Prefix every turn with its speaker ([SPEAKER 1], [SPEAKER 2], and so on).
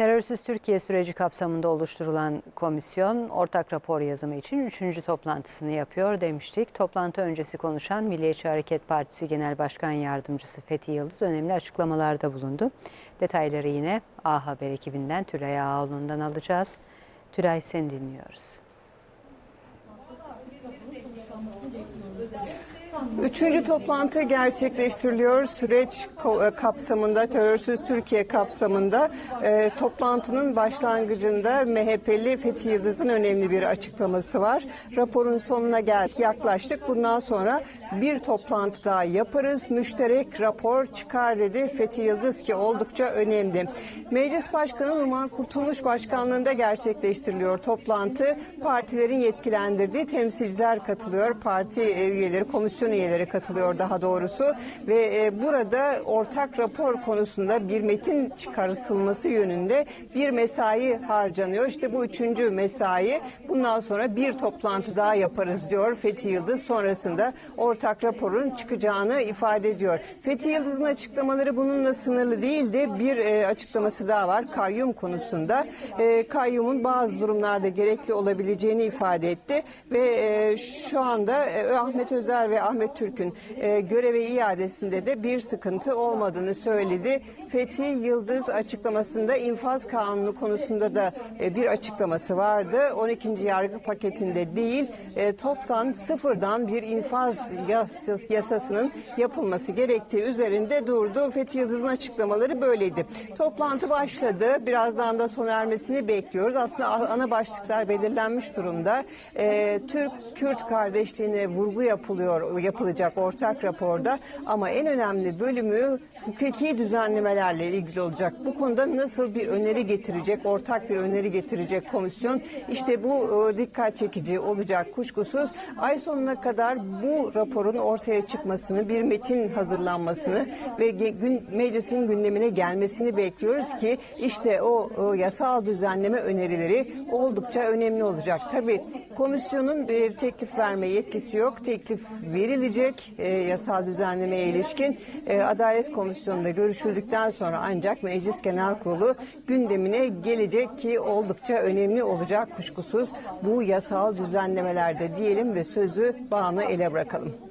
[SPEAKER 1] Terörsüz Türkiye süreci kapsamında oluşturulan komisyon ortak rapor yazımı için üçüncü toplantısını yapıyor demiştik. Toplantı öncesi konuşan Milliyetçi Hareket Partisi Genel Başkan Yardımcısı Fethi Yıldız önemli açıklamalarda bulundu. Detayları yine A Haber ekibinden Tülay Ağoğlu'ndan alacağız. Tülay seni dinliyoruz.
[SPEAKER 2] Üçüncü toplantı gerçekleştiriliyor. Süreç e, kapsamında, terörsüz Türkiye kapsamında e, toplantının başlangıcında MHP'li Fethi Yıldız'ın önemli bir açıklaması var. Raporun sonuna geldik, yaklaştık. Bundan sonra bir toplantı daha yaparız. Müşterek rapor çıkar dedi Fethi Yıldız ki oldukça önemli. Meclis Başkanı Numan Kurtulmuş Başkanlığında gerçekleştiriliyor toplantı. Partilerin yetkilendirdiği temsilciler katılıyor. Parti e, üyeleri, komisyon üyeleri katılıyor daha doğrusu ve e, burada ortak rapor konusunda bir metin çıkartılması yönünde bir mesai harcanıyor. İşte bu üçüncü mesai. Bundan sonra bir toplantı daha yaparız diyor Fethi Yıldız. Sonrasında ortak raporun çıkacağını ifade ediyor. Fethi Yıldız'ın açıklamaları bununla sınırlı değildi. Bir e, açıklaması daha var kayyum konusunda. E, kayyumun bazı durumlarda gerekli olabileceğini ifade etti ve şu anda Ahmet Özer ve Ahmet Türk'ün e, göreve iadesinde de bir sıkıntı olmadığını söyledi. Fethi Yıldız açıklamasında infaz kanunu konusunda da e, bir açıklaması vardı. 12. yargı paketinde değil e, toptan sıfırdan bir infaz yas- yasasının yapılması gerektiği üzerinde durdu. Fethi Yıldız'ın açıklamaları böyleydi. Toplantı başladı. Birazdan da sona ermesini bekliyoruz. Aslında ana başlıklar belirlenmiş durumda. E, Türk-Kürt kardeşliğine vurgu yapılıyor, yapılacak ortak raporda. Ama en önemli bölümü hukuki düzenlemelerle ilgili olacak. Bu konuda nasıl bir öneri getirecek, ortak bir öneri getirecek komisyon? İşte bu e, dikkat çekici olacak kuşkusuz. Ay sonuna kadar bu raporun ortaya çıkmasını, bir metin hazırlanmasını ve gün, meclisin gündemine gelmesini bekliyoruz ki işte o, o yasal düzenleme önerileri oldukça önemli olacak. Tabii komisyonun bir teklif verme yetkisi yok. Teklif verilecek e, yasal düzenlemeye ilişkin e, Adalet Komisyonu'nda görüşüldükten sonra ancak Meclis Genel Kurulu gündemine gelecek ki oldukça önemli olacak kuşkusuz bu yasal düzenlemelerde diyelim ve sözü bağını ele bırakalım.